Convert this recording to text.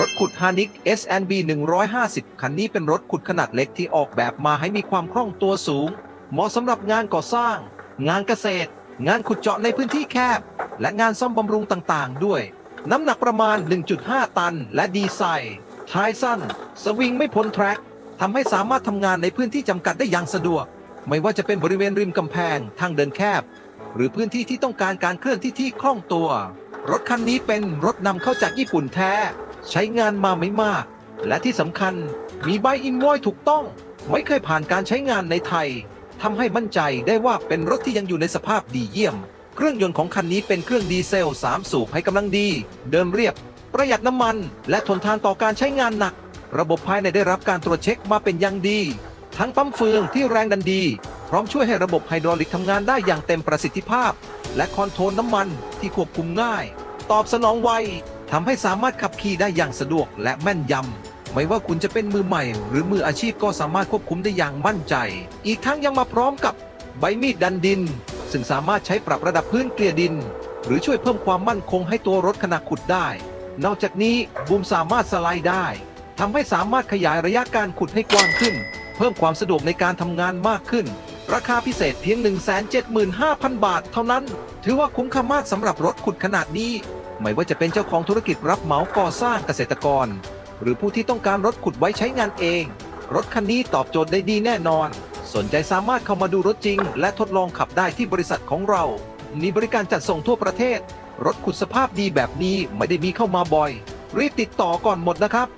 รถขุดฮานิก SNB 150 คันนี้เป็นรถขุดขนาดเล็กที่ออกแบบมาให้มีความคล่องตัวสูง เหมาะสำหรับงานก่อสร้าง งานเกษตร งานขุดเจาะในพื้นที่แคบ และงานซ่อมบำรุงต่างๆ ด้วย น้ำหนักประมาณ 1.5 ตัน และดีไซน์ท้ายสั้น สวิงไม่พ้นแทร็กทำให้สามารถทำงานในพื้นที่จำกัดได้อย่างสะดวก ไม่ว่าจะเป็นบริเวณริมกำแพง ทางเดินแคบ หรือพื้นที่ที่ต้องการการเคลื่อนที่ที่คล่องตัว รถคันนี้เป็นรถนำเข้าจากญี่ปุ่นแท้ ใช้งานมาไม่มาก และที่สำคัญมีใบอินวอยถูกต้อง ไม่เคยผ่านการใช้งานในไทยทำให้มั่นใจได้ว่าเป็นรถที่ยังอยู่ในสภาพดีเยี่ยม เครื่องยนต์ของคันนี้เป็นเครื่องดีเซล 3 สูบให้กำลังดี เดินเรียบ ประหยัดน้ำมัน และทนทานต่อการใช้งานหนัก ระบบภายในได้รับการตรวจเช็คมาเป็นอย่างดี ทั้งปั๊มเฟืองที่แรงดันดี พร้อมช่วยให้ระบบไฮดรอลิกทำงานได้อย่างเต็มประสิทธิภาพ และคอนโทรลน้ำมันที่ควบคุมง่าย ตอบสนองไว ทำให้สามารถขับขี่ได้อย่างสะดวกและแม่นยำ ไม่ว่าคุณจะเป็นมือใหม่ หรือมืออาชีพก็สามารถควบคุมได้อย่างมั่นใจ อีกทั้งยังมาพร้อมกับใบมีดดันดิน ซึ่งสามารถใช้ปรับระดับพื้นเกลี่ยดิน หรือช่วยเพิ่มความมั่นคงให้ตัวรถขณะขุดได้ นอกจากนี้บูมสามารถสไลด์ได้ทำให้สามารถขยายระยะการขุดให้กว้างขึ้น เพิ่มความสะดวกในการทำงานมากขึ้น ราคาพิเศษเพียง 175,000 บาทเท่านั้น ถือว่าคุ้มค่ามากสำหรับรถขุดขนาดนี้ ไม่ว่าจะเป็นเจ้าของธุรกิจรับเหมาก่อสร้างเกษตรกร หรือผู้ที่ต้องการรถขุดไว้ใช้งานเอง รถคันนี้ตอบโจทย์ได้ดีแน่นอน สนใจสามารถเข้ามาดูรถจริง และทดลองขับได้ที่บริษัทของเรามีบริการจัดส่งทั่วประเทศ รถขุดสภาพดีแบบนี้ไม่ได้มีเข้ามาบ่อย รีบติดต่อก่อนหมดนะครับ